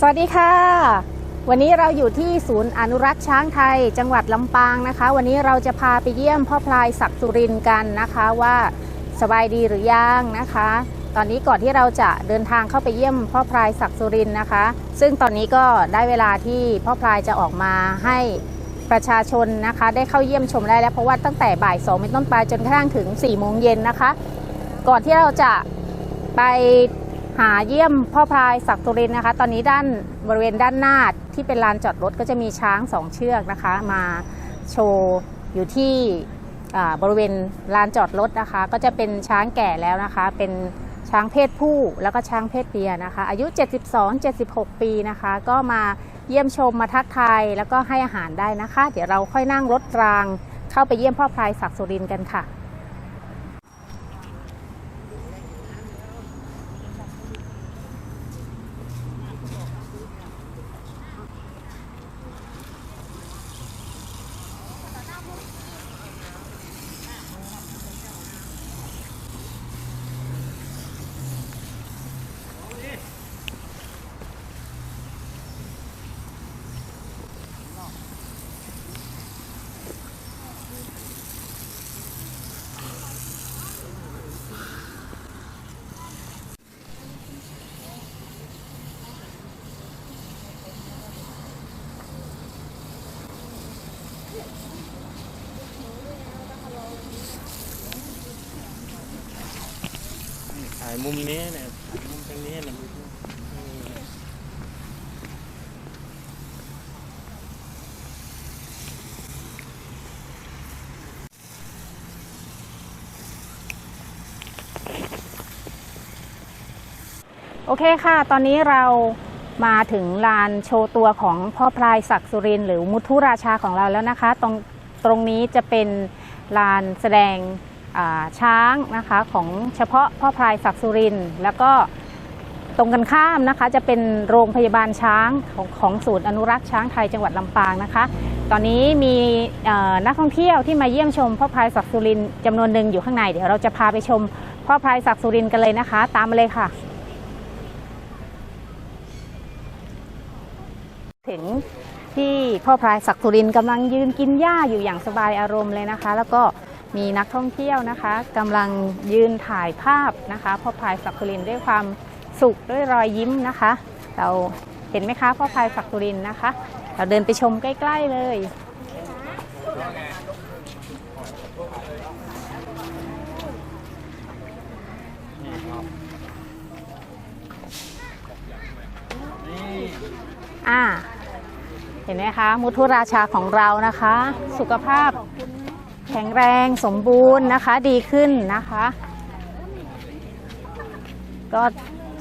สวัสดีค่ะ วันนี้เราอยู่ที่ศูนย์อนุรักษ์ช้างไทย จังหวัดลำปางนะคะ วันนี้เราจะพาไปเยี่ยมพ่อพลายศักดิ์สุรินกันนะคะว่าสบายดีหรือยังนะคะ ตอนนี้ก่อนที่เราจะเดินทางเข้าไปเยี่ยมพ่อพลายศักดิ์สุรินนะคะ ซึ่งตอนนี้ก็ได้เวลาที่พ่อพลายจะออกมาให้ประชาชนนะคะ ได้เข้าเยี่ยมชมได้แล้วเพราะว่าตั้งแต่บ่ายสองเป็นต้นไปจนกระทั่งถึง4ี่โมงเย็นนะคะ ก่อนที่เราจะไป หาเยี่ยมพ่อพลายศักดิ์สุรินนะคะ ตอนนี้ด้านบริเวณด้านหน้าที่เป็นลานจอดรถก็จะมีช้างสองเชือกนะคะ มาโชว์อยู่ที่บริเวณลานจอดรถนะคะ ก็จะเป็นช้างแก่แล้วนะคะ เป็นช้างเพศผู้แล้วก็ช้างเพศเมียนะคะ อายุ 72-76 ปีนะคะ ก็มาเยี่ยมชมมาทักทายแล้วก็ให้อาหารได้นะคะ เดี๋ยวเราค่อยนั่งรถรางเข้าไปเยี่ยมพ่อพลายศักดิ์สุรินกันค่ะายมุมนี้เนี่ยถ่ายมุมตรงนี้เนี่ยโอเคค่ะ ตอนนี้เรามาถึงลานโชว์ตัวของพ่อพลายศักดิ์สุรินหรือมุทุราชาของเราแล้วนะคะ ตรงตรงนี้จะเป็นลานแสดง ช้างนะคะของเฉพาะพ่อพลายศักดิ์สุรินแล้วก็ตรงกันข้ามนะคะจะเป็นโรงพยาบาลช้างของของศูนย์อนุรักษ์ช้างไทยจังหวัดลำปางนะคะ ตอนนี้มีนักท่องเที่ยวที่มาเยี่ยมชมพ่อพลายศักดิ์สุรินจำนวนหนึ่งอยู่ข้างในเดี๋ยวเราจะพาไปชมพ่อพลายศักดิ์สุรินกันเลยนะคะ ตามมาเลยค่ะ ถึงที่พ่อพลายศักดิ์สุรินกำลังยืนกินหญ้าอยู่อย่างสบายอารมณ์เลยนะคะ แล้วก็ มีนักท่องเที่ยวนะคะกำลังยืนถ่ายภาพนะคะพ่อพายศักดิ์สุรินด้วยความสุขด้วยรอยยิ้มนะคะ เราเห็นไหมคะพ่อพายศักดิ์สุรินนะคะ เราเดินไปชมใกล้ ๆเลย อ่า เห็นไหมคะ มุทุราชาของเรานะคะ สุขภาพ แข็งแรงสมบูรณ์นะคะดีขึ้นนะคะ ก็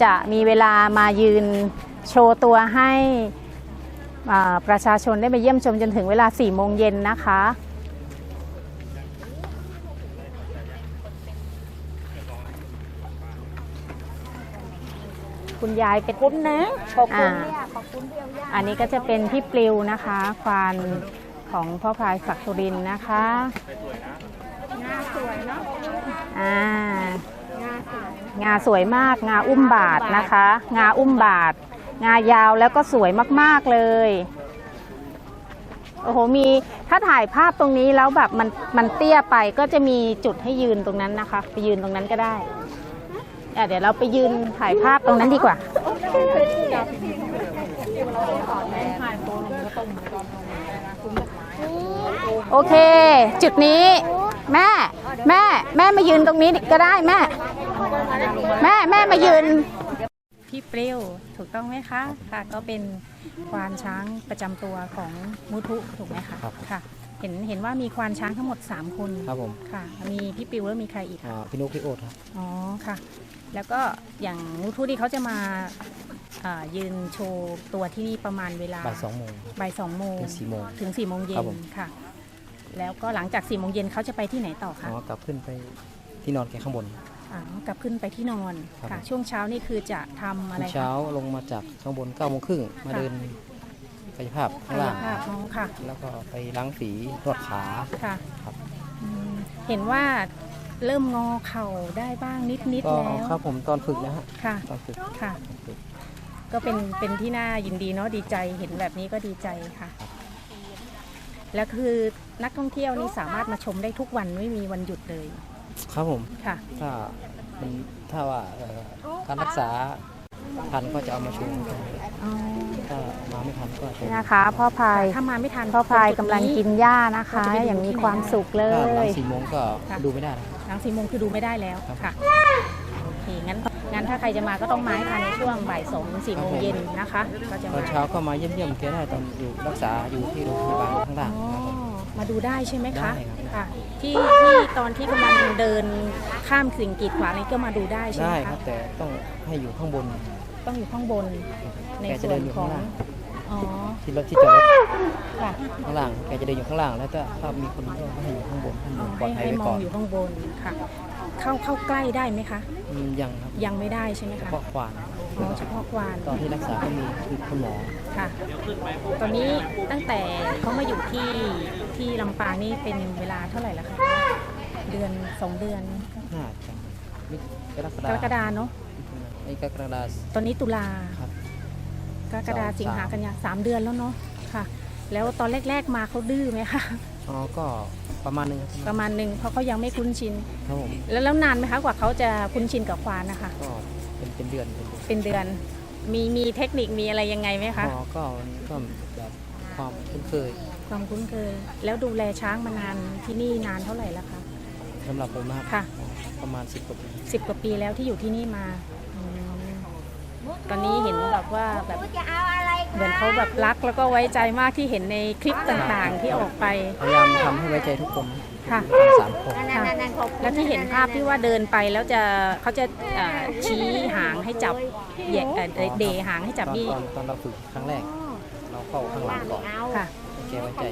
จะมีเวลามายืนโชว์ตัวให้อ่าประชาชนได้มาเยี่ยมชมจนถึงเวลา 4 โมงเย็นนะคะ คุณยายเป็นคุณนะขอบคุณอ่าเนี่ยขอบคุณที่เอาย่าอันนี้ก็จะเป็นพี่ปลิวนะคะควาน ของพ่อพลายศักดิ์สุรินทร์นะคะงาสวยเนาะอ่างาสวยงาสวยมากงาอุ้มบาทนะคะ งาอุ้มบาท งายาวแล้วก็สวยมาก ๆ เลยโอ้โหมีถ้าถ่ายภาพตรงนี้แล้วแบบมันมันเตี้ยไปก็จะมีจุดให้ยืนตรงนั้นนะคะ ไปยืนตรงนั้นก็ได้อะเดี๋ยวเราไปยืนถ่ายภาพตรงนั้นดีกว่า โอเค จุดนี้ แม่ แม่ แม่มายืนตรงนี้ก็ได้แม่ แม่แม่มายืน พี่เปรี้ยวถูกต้องไหมคะค่ะ ก็เป็นควานช้างประจำตัวของมุทุถูกไหมคะครับค่ะ เห็นเห็นว่ามีควานช้างทั้งหมด 3 คนครับผม ค่ะ มีพี่ปิวแล้วมีใครอีกคะ อ่าพี่นุกพี่โอ๊ตครับ อ๋อค่ะ แล้วก็อย่างมุทุที่เขาจะมาอ่ายืนโชว์ตัวที่นี่ประมาณเวลาบ่ายสองโมง บ่ายสองโมงถึงสี่โมงถึง4ี่โมงเย็ครันบผม ค่ะ แล้วก็หลังจาก4ี่โมงเย็นเขาจะไปที่ไหนต่ออ๋คะอกลับขึ้นไปที่นอนแกข้างบนอ๋อกลับขึ้นไปที่นอนครับ ค่ะผมช่วงเช้านี่คือจะทำอะไรเช้าคะลงมาจากข้างบน9ก้าโมงครึ่งมาค่ะเดินกายภาพข้างกายล่าง ภาพอ๋อค่ะแล้วก็ไปล้างฝีนวดขา ค่ะครับ อืมเห็นว่าเริ่มงอเข่าได้บ้างนิดก็ๆแล้วครับผมตอนฝึกนะฮะค่ะตอนฝึก ค่ะตอนฝึกก็เป็นเป็นที่น่ายินดีเนาะดีใจเห็นแบบนี้ก็ดีใจค่ะ แล้วคือ นักท่องเที่ยวนี่สามารถมาชมได้ทุกวันไม่มีวันหยุดเลยครับผมค่ะ ถ้ามันถ้าว่าเอ่อการรักษาทันก็จะเอามาชูถ้ามาไม่ทันก็จะนะคะ พ่อพายถ้ามาไม่ทันพ่อพายกำลังกินหญ้านะคะเราจะไปดูอย่างมีที่ไหนความสุขเลถ้าหลัย งสี่โมงก็ค่ะดูไม่ได้นะ หลังสี่โมงคือดูไม่ได้แล้วครับค่ะโอเคงั้นงั้นถ้าใครจะมาก็ต้องมาให้ทันในช่วงบ่ายสองถึงสี่โมงเย็นนะคะ ก็จะตอมานเช้าก็มาเยี่ยมเยี่ยมแกได้ตอนอยู่รักษาอยู่ที่โรงพยาบาลข้างล่างอ๋อครับผม มาดูได้ใช่ไหมคะได้ครับค่ะที่ที่ตอนที่กำลังเดินข้ามสิ่งกีดขวางนี่ก็มาดูได้ใช่ไหได้มครัคะบแต่ต้องให้อยู่ข้างบน ต้องอยู่ข้างบนในแกจะส่วเดินนอยู่ขอข้าง งล่างอ๋อที่รถที่จอดรถค่ะข้างล่างแกจะเดินอยู่ข้างล่างแล้วถ้าถ้ามีคนก็ให้อยู่ข้างบนข้างบอ๋อนปลอให้ดภัยให้ไว้มก่อองนอยู่ข้างบนค่ะ เข้าเข้าใกล้ได้ไหมคะ อืมยังครับยังไม่ได้ใช่ไหมเฉคะพาะควานอ๋อเฉพาะควานตอนที่รักษาก็มีคือคุณหมอค่ะ ตอนนี้ตั้งแต่เขามาอยู่ที่ที่ลำปางนี่เป็นเวลาเท่าไหร่แล้วคะเดือนสองเดือนน่าจะมิกรกกฎารกฎาเนาะไอ้กรกฎา ตอนนี้ตุลาครับ กรกฎาสองสิงหาสามกันยาสามเดือนแล้วเนาะค่ะ แล้วตอนแรก ๆ มาเขาดื้อไหมคะอ๋อก็ประมาณหนึงครับประมาณหนึ่งเพราะเขายังไม่คุ้นชิน ครับผมแล้วแล้วนานไหมคะกว่าเขาจะคุ้นชินกับควานนะคะ ก็เป็นเป็นเดือนเป็นเดือนเป็นเดือน มีมีเทคนิคมีอะไรยังไงไหมคะอ๋อก็มันก็แบบความคุ้นเคยความคุ้นเคย แล้วดูแลช้างมานานที่นี่นานเท่าไหร่แล้วคะสำหรับผมนะครับค่ะอ๋อประมาณ10กว่าปีสิบกว่าปีแล้วที่อยู่ที่นี่มาอืม ตอนนี้เห็นแบบว่าแบบเหมือนเขาแบบรักแล้วก็ไว้ใจมากที่เห็นในคลิปต่างๆที่ออกไป พยายามทำให้ไว้ใจทุกคนค่ะทั้งสามคนค่ะแล้วที่เห็นภาพที่ว่าเดินไปแล้วจะเขาจะเอ่อชี้หางให้จับเหยะเอ่อเดหางให้จับตอนนี่ตอนตอนเราฝึกครั้งแรก เราเข้าข้างหลังก่อนค่ะให้แกไว้ใจ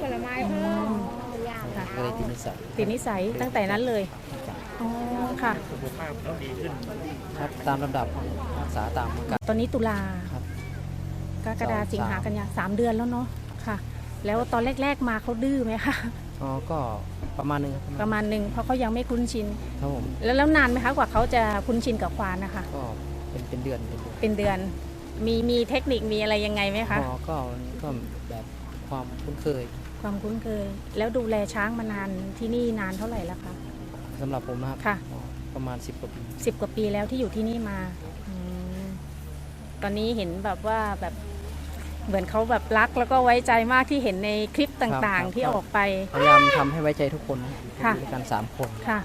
อืมค่ะก็เลยติดนิสัยติดนิสัยตั้งแต่นั้นเลย อ๋อค่ะ สุขภาพเขาดีขึ้นครับตามลำดับรักษาตามอาการ ตอนนี้ตุลาครับ กรกฎาสองสิงหาสามกันยาสามเดือนแล้วเนาะค่ะ แล้วตอนแรก ๆ มาเขาดื้อไหมคะ อ๋อก็ประมาณหนึงครับประมาณหนึ่งเพราะเขายังไม่คุ้นชิน ครับผมแล้วแล้วนานไหมคะกว่าเขาจะคุ้นชินกับควานนะคะ ก็เป็นเป็นเดือนเป็นเดือนเป็นเดือนมีมีเทคนิคมีอะไรยังไงไหมคะ อ๋อก็มันก็แบบความคุ้นเคยความคุ้นเคย แล้วดูแลช้างมานานที่นี่นานเท่าไหร่แล้วคะ สำหรับผมนะครับค่ะอ๋อประมาณ 10กว่าปี สิบกว่าปีแล้วที่อยู่ที่นี่มาอืมตอนนี้เห็นแบบว่าแบบเหมือนเขาแบบรักแล้วก็ไว้ใจมากที่เห็นในคลิปต่างๆที่ออกไป พยายามทำให้ไว้ใจทุกคนค่ะด้วยกันสามคน ค่ะ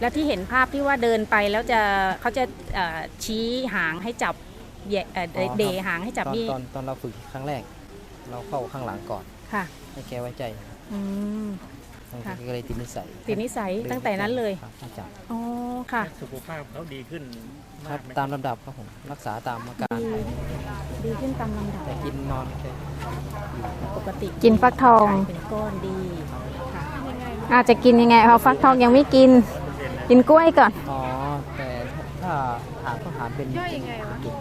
แล้วที่เห็นภาพที่ว่าเดินไปแล้วจะเขาจะเอ่อชี้หางให้จับเหยะเอ่อเดอ๋อครับ เดหางให้จับตอนนี่ตอนตอนเราฝึกครั้งแรก เราเข้าข้างหลังก่อน ค่ะให้แกไว้ใจ อืมแก ค่ะ ก็เลยติดนิสัยติดนิสัยตั้งแต่นั้นเลย ครับให้จับอ๋อค่ะ สุขภาพเขาดีขึ้นคมารักบไหมตามลำดับครับผมรักษาตามอาการดีดีขึ้นตามลำดับแต่กินนอนแกปกติกินฟักทอง กลายเป็นก้อนดีค่ะอาจจะกินยังไงเอาฟักทองยังไม่กิน กินกล้วยก่อน อ๋อแต่ถ้าหาก็หาเป็นจุด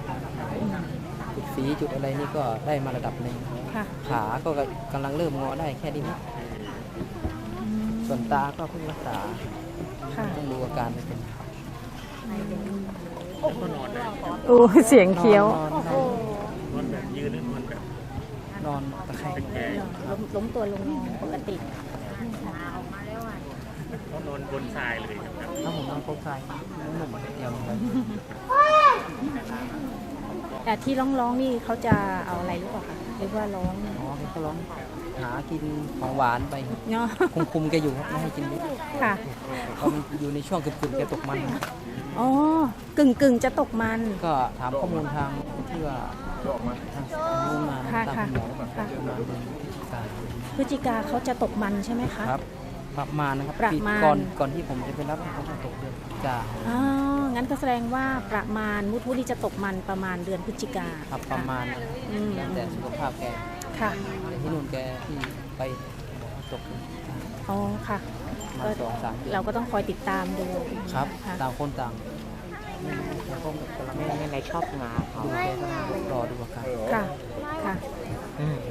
จุดฝีจุดอะไรนี่ก็ได้มาระดับหนึ่งค่ะ ขาก็กำลังเริ่มงอได้แค่นี้นิดอืม ส่วนตาก็เพิ่งรักษาค่ะ ต้องดูอาการไปเป็นแล้วก็นอนได้อู้เสียงเคี้ยว นอนนอนนอนแบบยืนหรือนอนแบบนอนตะแคงเป็นแกล้มล้มตัวลงนอนปกติเขานอนบนทรายเลยครับ ถ้าผมนอนโคกไฟหนุ่มๆเดียวเลย แต่ที่ร้องร้องๆนี่เขาจะเอาอะไรหรือเปล่าคะหรือว่าร้องอ๋อเขาก็ร้องหากินของหวานไปเนาะคุมคุมๆแกอยู่ครับไม่ให้กินเยอะค่ะเพราะมันอยู่ในช่วงกึ่งๆแกตกมันอ๋อกึ่งกึ่งๆจะตกมัน ก็ถามข้อมูลทางที่ว่าทางรู้มาค่ะตามค่ะคุณหมอประค่ะ มาณเดือนพฤศจิกายนพฤศจิกาเขาจะตกมันใช่ไหมคะ ครับประมาณนะครับประปีมาณก่อนก่อนที่ผมจะไปรับเขาจะตกเดือนพฤศจิกา อ๋อ งั้นก็แสดงว่าประมาณมุดวุฒิจะตกมันประมาณเดือนพฤศจิกาครับประมาณอืมแล้วแต่สุขภาพแกค่ะแต่ที่นู่นแกที่ไปบอกว่าตกเดือนพฤศจิกาอ๋อค่ะประมาณสองสามเดือนเราก็ต้องคอยติดตามดูครับค่ะต่างคนต่างแล้วก็กำลังไม่ไม่ชอบงาเขาดูแกก็รอดูอาการค่ะค่ะ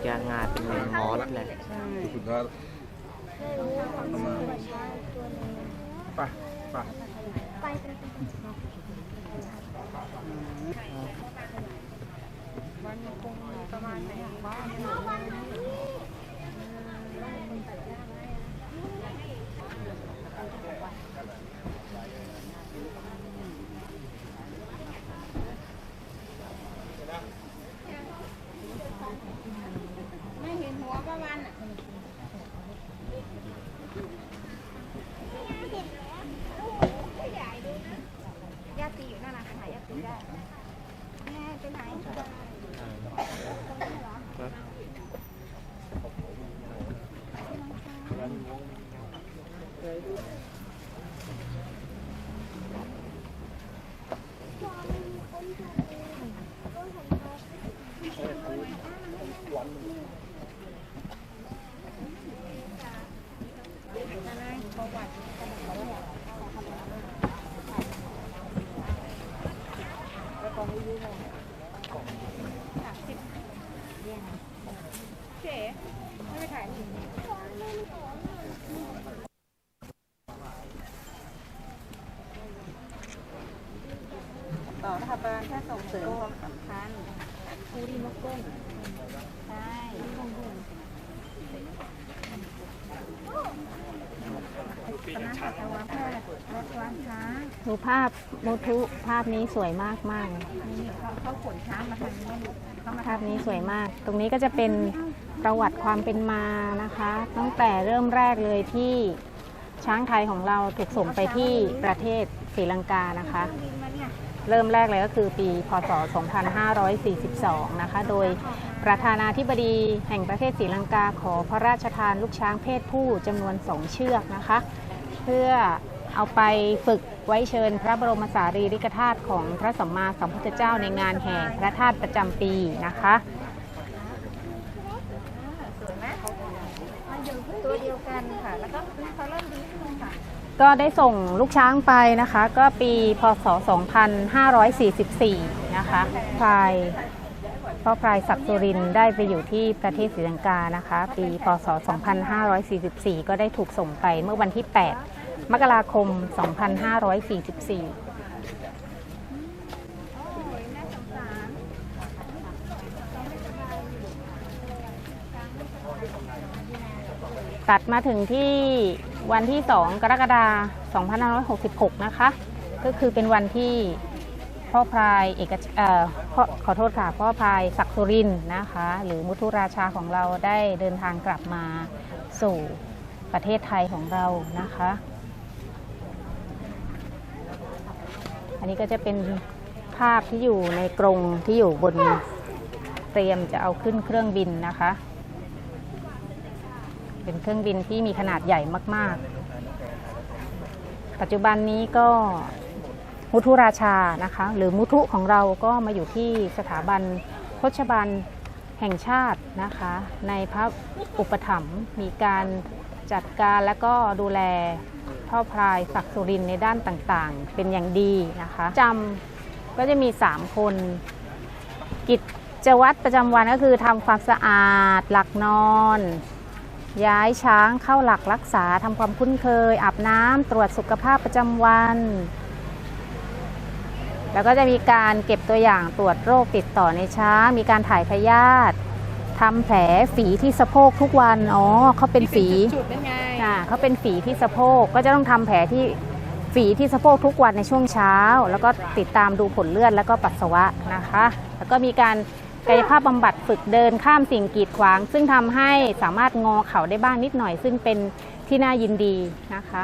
แกงาเป็นมอสเลยไปไป วันคงประมาณไหนบ้าง ไม่เห็นหัวประมาณอะญาติอยู่นั่นนะหาญาติได้แม่ไปไหน ต่อรัฐบาลถ้าส่งเสริมความสัมพันธ์คูดีมกกุ้งใช่คณะสัตวแพทย์ละร้านช้างดูภาพโมทุภาพนี้สวยมากมากนี่เขาเขาขนช้างมาทางนี้ภาพนี้สวยมาก ตรงนี้ก็จะเป็นประวัติความเป็นมานะคะ ตั้งแต่เริ่มแรกเลยที่ช้างไทยของเราถูกส่งไปที่ประเทศศรีลังกานะคะ เริ่มแรกเลยก็คือปี พศ 2542 นะคะ โดยประธานาธิบดีแห่งประเทศศรีลังกาขอพระราชทานลูกช้างเพศผู้จำนวนสองเชือกนะคะ เพื่อเอาไปฝึกไว้เชิญพระบรมสารีริกธาตุของพระสัมมาสัมพุทธเจ้าในงานแห่พระธาตุประจำปีนะคะ สวยไหมมันอยู่ตัวเดียวกันค่ะ แล้วก็เขาเริ่มดีขึ้นค่ะ ก็ได้ส่งลูกช้างไปนะคะ ก็ปีพศ 2544 นะคะพลายพ่อพลายศักดิ์สุรินได้ไปอยู่ที่ประเทศศรีลังกานะคะ ปีพศ 2544 ก็ได้ถูกส่งไปเมื่อวันที่ 8 มกราคม 2544ตัดมาถึงที่ วันที่ 2 กรกฎาคม2566 นะคะ ก็คือเป็นวันที่พ่อพลายเอกเอ่อพ่อขอโทษค่ะ พ่อพลายศักดิ์สุรินนะคะ หรือมุทุราชาของเราได้เดินทางกลับมาสู่ประเทศไทยของเรานะคะ อันนี้ก็จะเป็นภาพที่อยู่ในกรงที่อยู่บนเตรียมจะเอาขึ้นเครื่องบินนะคะ เป็นเครื่องบินที่มีขนาดใหญ่มาก ๆ ปัจจุบันนี้ก็มุทุราชานะคะ หรือมุทุของเราก็มาอยู่ที่สถาบันโคชบาลแห่งชาตินะคะ ในพระอุปถัมภ์มีการจัดการและก็ดูแลพ่อพลายศักสุรินในด้านต่างๆ เป็นอย่างดีนะคะจำก็จะมี 3 คน กิจวัตรประจำวันก็คือทำความสะอาดหลักนอน ย้ายช้างเข้าหลักรักษาทำความคุ้นเคย อาบน้ำตรวจสุขภาพประจำวัน แล้วก็จะมีการเก็บตัวอย่างตรวจโรคติดต่อในช้าง มีการถ่ายพยาธิทำแผลฝีที่สะโพกทุกวัน อ๋อเขาเป็นฝีจุดนั่นไงอ่าเขาเป็นฝีที่สะโพกก็จะต้องทำแผลที่ฝีที่สะโพกทุกวันในช่วงเช้า แล้วก็ติดตามดูผลเลือดแล้วก็ปัสสาวะนะคะ แล้วก็มีการ กายภาพบำบัดฝึกเดินข้ามสิ่งกีดขวาง ซึ่งทำให้สามารถงอเข่าได้บ้างนิดหน่อย ซึ่งเป็นที่น่ายินดีนะคะ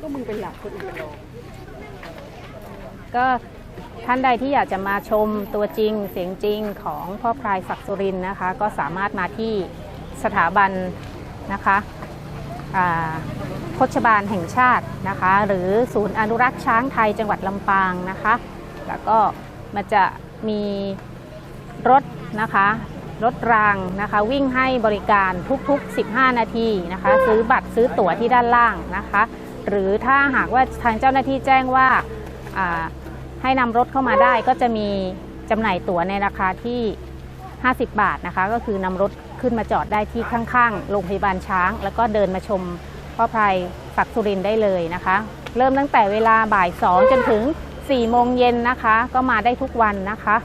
ก็มึงเป็นหลักคนอื่นเป็นรองก็ท่านใดที่อยากจะมาชมตัวจริงเสียงจริงของพ่อพลายศักดิ์สุรินนะคะ ก็สามารถมาที่สถาบันนะคะอ่าโคชบาลแห่งชาตินะคะ หรือศูนย์อนุรักษ์ช้างไทยจังหวัดลำปางนะคะ แล้วก็มันจะมีรถนะคะรถรางนะคะวิ่งให้บริการทุกๆ 15 นาทีนะคะซื้อบัตรซื้อตั๋วที่ด้านล่างนะคะ หรือถ้าหากว่าทางเจ้าหน้าที่แจ้งว่าให้นำรถเข้ามาได้ก็จะมีจำหน่ายตั๋วในราคาที่ 50 บาทนะคะ ก็คือนำรถขึ้นมาจอดได้ที่ข้างๆ โรงพยาบาลช้าง แล้วก็เดินมาชมพ่อพลายศักดิ์สุรินได้เลยนะคะ เริ่มตั้งแต่เวลาบ่าย 2 จนถึง 4โมงเย็นนะคะ ก็มาได้ทุกวันนะคะ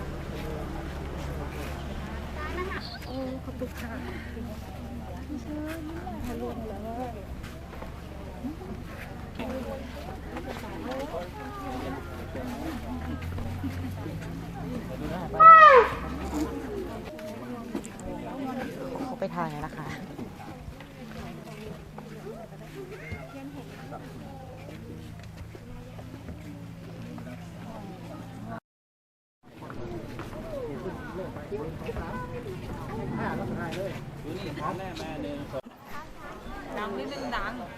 เขาไปทางไหนล่ะคะ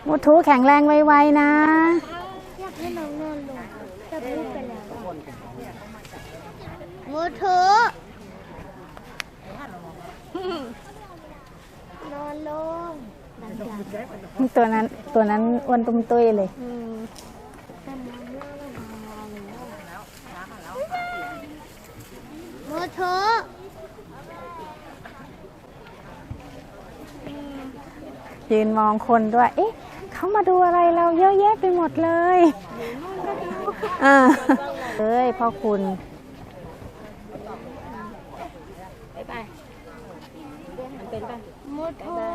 มุทูแข็งแรงไวๆนะ อยากให้น้องนอนลงแต่พูดไปแล้วมือถือนอนลงตัวนั้นตัวนั้นอ้วนตุ้มตุ้ยเลยอืมแต่มันเล่าแล้วมาแล้วมือถือ ยืนมองคนด้วย เอ๊ะเขามาดูอะไรเราเยอะแยะไปหมดเลยอ่าเอ้ยพ่อคุณมือถือมื